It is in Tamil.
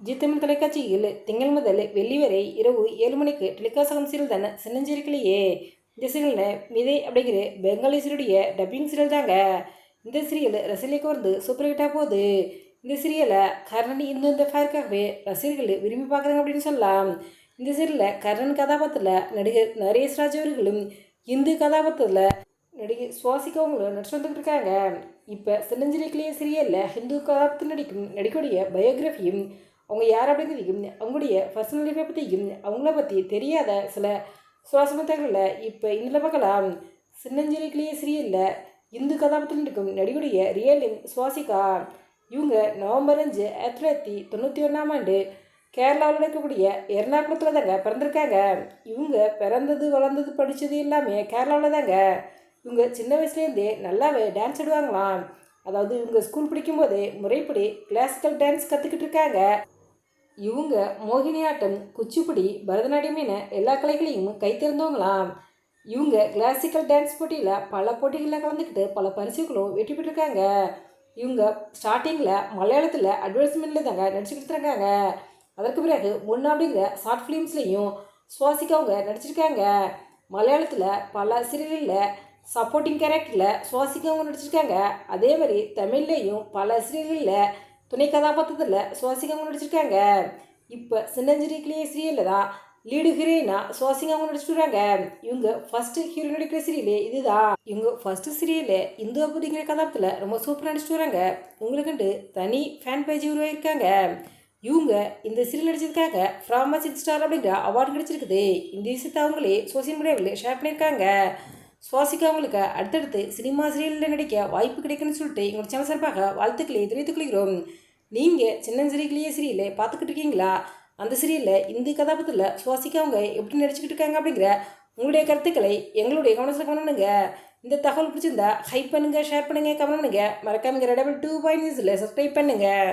ஜி தமிழ் தொலைக்காட்சியில் திங்கள் முதல் வெள்ளி வரை இரவு ஏழு மணிக்கு டெலிகாஸ்ட் சீரியல் தானே? சின்னஞ்சிருக்கலையே இந்த சீரியலில் மிதை அப்படிங்கிற பெங்காலி சீரியலுடைய டப்பிங் சீரியல் தாங்க. இந்த சீரியல் ரசிகர்களுக்கு வந்து சூப்பர் ஹிட்டாக போகுது. இந்த சீரியலை கர்ணன் இந்த இந்த ஃபேருக்காகவே ரசிகர்கள் விரும்பி பார்க்குறாங்க அப்படின்னு சொல்லலாம். இந்த சீரியலில் கர்ணன் கதாபாத்திரத்தில் நடிகர் நரேஷ் ராஜ் அவர்களும் இந்து கதாபாத்திரத்தில் நடிகை சுவாசிக்கவங்களும் நடிச்சு வந்துட்டு இருக்காங்க. இப்போ சின்னஞ்சிரிக்கிலேயே சீரியலில் ஹிந்து கதாபாத்திரம் நடிக்கும் நடிகருடைய பயோகிராஃபியும் அவங்க யார் அப்படிங்கிறதையும் அவங்களுடைய பர்சனல் லைஃப்பை பற்றியும் அவங்கள பற்றி தெரியாத சில சுவாசமத்தர்களில் இப்போ இதில் பார்க்கலாம். சின்னஞ்சிரிக்கலையே சிறியல்ல இந்து கதாபாத்திரம் இருக்கும் நடிகுடைய ரியல் சுவாசிகா. இவங்க நவம்பர் அஞ்சு ஆயிரத்தி தொள்ளாயிரத்தி தொண்ணூற்றி ஒன்றாம் ஆண்டு கேரளாவில் இருக்கக்கூடிய எர்ணாகுளத்தில் தாங்க பிறந்திருக்காங்க. இவங்க பிறந்தது வளர்ந்தது படித்தது எல்லாமே கேரளாவில் தாங்க. இவங்க சின்ன வயசுலேருந்தே நல்லாவே டான்ஸ் ஆடுவாங்களாம். அதாவது இவங்க ஸ்கூல் படிக்கும்போதே முறைப்படி கிளாசிக்கல் டான்ஸ் கற்றுக்கிட்டு இருக்காங்க. இவங்க மோகினியாட்டம் குச்சிப்புடி பரதநாட்டியம் என எல்லா கலைகளையும் கைத்திருந்தவங்களாம். இவங்க கிளாசிக்கல் டான்ஸ் போட்டியில் பல போட்டிகளில் கலந்துக்கிட்டு பல பரிசுகளும் வெற்றி பெற்றிருக்காங்க. இவங்க ஸ்டார்டிங்கில் மலையாளத்தில் அட்வர்டைஸ்மெண்ட்டில் தாங்க நடிச்சுக்கிட்டு இருக்காங்க. அதற்கு பிறகு முன்னா அப்படிங்கிற ஷார்ட் ஃபிலிம்ஸ்லேயும் சுவாசிக்கவங்க நடிச்சிருக்காங்க. மலையாளத்தில் பல சீரியலில் சப்போர்ட்டிங் கேரக்டரில் சுவாசிக்கவங்க நடிச்சிருக்காங்க. அதே மாதிரி தமிழ்லேயும் பல சீரியலில் துணை கதாபாத்திரத்தில் சுவாசிக்க அவங்க நடிச்சிருக்காங்க. இப்போ சின்னஞ்சிரிக்கிலேயே சீரியலில் தான் லீடு ஹீரோயினா சுவாசிங்க அவங்க நடிச்சிருக்காங்க இவங்க ஃபர்ஸ்ட் ஹீரோ நடிக்கிற சீரியலே இதுதான். இவங்க ஃபர்ஸ்ட் சீரியலே இந்து அப்படிங்கிற கதாபாத்திரத்தில் ரொம்ப சூப்பராக நடிச்சிட்டு வராங்க. உங்களுக்குண்டு தனி ஃபேன் பேஜ் உருவாயிருக்காங்க. இவங்க இந்த சீரியல் நடிச்சதுக்காக ஃப்ராமா சிக்ஸ் ஸ்டார் அப்படிங்கிற அவார்டு கிடைச்சிருக்குது. இந்த விஷயத்தை அவங்களே சோசியல் மீடியாவில் ஷேர் பண்ணியிருக்காங்க. சுவாசிக்க அவங்களுக்கு அடுத்தடுத்து சினிமா சீரியலில் நடிக்க வாய்ப்பு கிடைக்குன்னு சொல்லிட்டு எங்களோட சேனல் சார்பாக வாழ்த்துக்களை தெரிவித்துக் கொள்கிறோம். நீங்கள் சின்னஞ்சிறிகளையே சீரியலை பார்த்துக்கிட்டு இருக்கீங்களா? அந்த சீரியலில் இந்த கதாபாத்திரத்தில் சுவாசிக்க அவங்க எப்படி நடிச்சுக்கிட்டு இருக்காங்க அப்படிங்கிற உங்களுடைய கருத்துக்களை எங்களுடைய கவனத்தில் பண்ணுங்க. இந்த தகவல் பிடிச்சிருந்தா ஹைப் பண்ணுங்கள் ஷேர் பண்ணுங்கள் கமெண்ட் பண்ணுங்கள் மறக்காமங்க ரெடபிள் டூ பாயிண்ட் நியூஸில் சப்ஸ்கிரைப் பண்ணுங்கள்